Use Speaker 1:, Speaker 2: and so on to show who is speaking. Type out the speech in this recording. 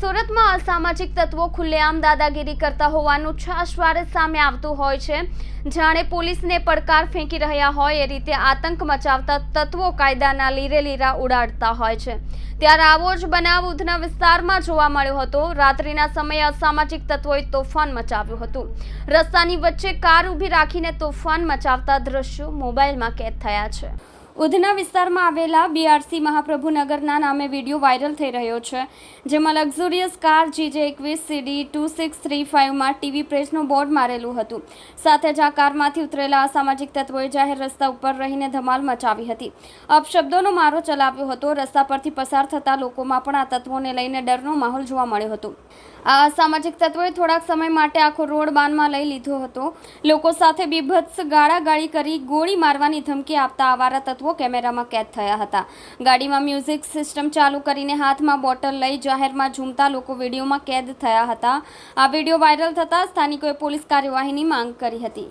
Speaker 1: સુરતમાં અસામાજિક તત્વો ખુલ્લેઆમ દાદાગીરી કરતા હોવાનું છાશવારે સામે આવતું હોય છે. જાણે પોલીસને પડકાર ફેંકી રહ્યા હોય એ રીતે આતંક મચાવતા તત્વો કાયદાના લીરે લીરા ઉડાડતા હોય છે. ત્યારે આવો જ બનાવ ઉધના વિસ્તારમાં જોવા મળ્યો હતો. રાત્રિના સમયે અસામાજિક તત્વોએ તોફાન મચાવ્યું હતું. રસ્તાની વચ્ચે કાર ઊભી રાખીને તોફાન મચાવતા દ્રશ્યો મોબાઈલમાં કેદ થયા છે. ઉધના વિસ્તારમાં આવેલા બીઆરસી મહાપ્રભુનગરના નામે વીડિયો વાયરલ થઈ રહ્યો છે, જેમાં લક્ઝુરિયસ કાર જીજે એકવીસ સીડી ટુ સિક્સ થ્રી ફાઇવમાં ટીવી પ્રેસનું બોર્ડ મારેલું હતું. સાથે જ આ કારમાંથી ઉતરેલા અસામાજિક તત્વોએ જાહેર રસ્તા ઉપર રહીને ધમાલ મચાવી હતી. અપશબ્દોનો મારો ચલાવ્યો હતો, રસ્તા પરથી પસાર થતા લોકોમાં પણ આ તત્વોને લઈને ડરનો માહોલ જોવા મળ્યો હતો. આ અસામાજિક તત્વોએ થોડાક સમય માટે આખો રોડ બાનમાં લઈ લીધો હતો. લોકો સાથે બીભત્સ ગાળાગાળી કરી ગોળી મારવાની ધમકી આપતા આવારા તત્વો કેમેરામાં કેદ થયા હતા. ગાડીમાં મ્યુઝિક સિસ્ટમ ચાલુ કરીને હાથમાં બોટલ લઈ જાહેરમાં ઝૂમતા લોકો વિડીયોમાં કેદ થયા હતા. આ વીડિયો વાયરલ થતાં સ્થાનિકોએ પોલીસ કાર્યવાહીની માંગ કરી હતી.